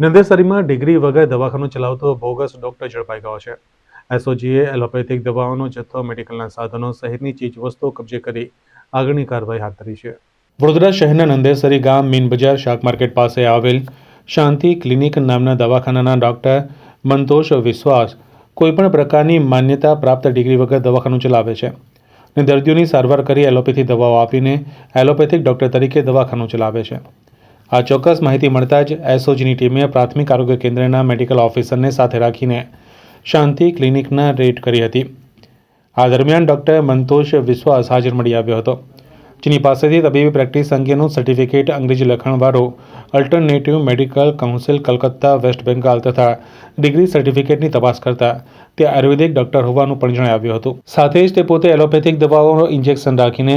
નંદેસરીમાં degree વગર દવાખાનું ચલાવતો બોગસ ડોક્ટર ઝડપાઈ ગયો છે. એસઓજીએ એલોપેથિક દવાઓનો જથ્થો, મેડિકલના સાધનો સહિતની ચીજવસ્તુઓ કબજે કરી આગળની કાર્યવાહી હાથ ધરી છે. વડોદરા શહેરના નંદેસરી ગામ મીન બજાર શાક માર્કેટ પાસે આવેલ શાંતિ ક્લિનિક નામના દવાખાનાના ડોક્ટર મંતોષ વિશ્વાસ કોઈપણ પ્રકારની માન્યતા પ્રાપ્ત ડિગ્રી વગર દવાખાનું ચલાવે છે. અને દર્દીઓની સારવાર કરી એલોપેથી દવાઓ આપીને એલોપેથિક ડોક્ટર તરીકે દવાખાનું ચલાવે છે. આ ચોક્કસ માહિતી મળતા જ એસઓજીની ટીમે પ્રાથમિક આરોગ્ય કેન્દ્રના મેડિકલ ઓફિસરને સાથે રાખીને શાંતિ ક્લિનિકના રેડ કરી હતી. આ દરમિયાન ડૉક્ટર મંતોષ વિશ્વાસ હાજર મળી આવ્યો હતો, જેની પાસેથી તબીબી પ્રેક્ટિસ અંગેનું સર્ટિફિકેટ અંગ્રેજી લખાણવાળો alternative medical council Calcutta, west Bengal તથા ડિગ્રી સર્ટિફિકેટની તપાસ કરતા તે આયુર્વેદિક ડૉક્ટર હોવાનું પણ જણાવ્યું હતું. સાથે જ તે પોતે એલોપેથિક દવાઓનો ઇન્જેક્શન રાખીને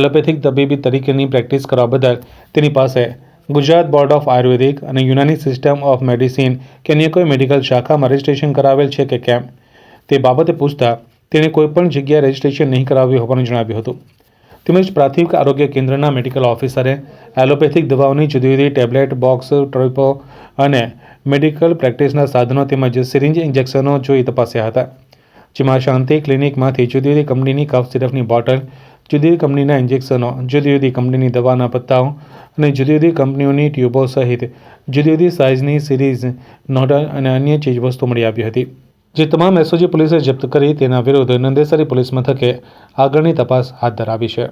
એલોપેથિક તબીબી તરીકેની પ્રેક્ટિસ કરવા બદલ તેની પાસે ગુજરાત બોર્ડ ઓફ આયુર્વેદિક અને યુનાની સિસ્ટમ ઓફ મેડિસિન કે અન્ય કોઈ મેડિકલ શાખામાં રજિસ્ટ્રેશન કરાવેલ છે કે કેમ? તે બાબતે પૂછતા તેણે કોઈપણ જગ્યાએ રજિસ્ટ્રેશન નહીં કરાવ્યું હોવાનું જણાવ્યું હતું. તેમજ પ્રાથમિક આરોગ્ય કેન્દ્રના મેડિકલ ઓફિસરે એલોપેથિક દવાઓની જુદી જુદી ટેબ્લેટ, બોક્સ, ટ્રોપો અને મેડિકલ પ્રેક્ટિસના સાધનો તેમજ સિરિંજ ઇન્જેક્શનો જોઈ તપાસ્યા હતા. જેમાં શાંતિ ક્લિનિકમાંથી જુદી જુદી કંપનીની કફ સિરપની બોટલ જુદી જુદી કંપનીના ઇન્જેક્શનો જુદી જુદી કંપનીની દવાના પત્તાઓ અને જુદી જુદી કંપનીઓની ટ્યુબો સહિત જુદી જુદી સાઇઝની સિરીઝ, નોડલ અને અન્ય ચીજવસ્તુ મળી આવી હતી. જે તમામ એસઓજી પોલીસે જપ્ત કરી તેના વિરુદ્ધ નંદેસરી પોલીસ મથકે આગળની તપાસ હાથ ધરાવી છે.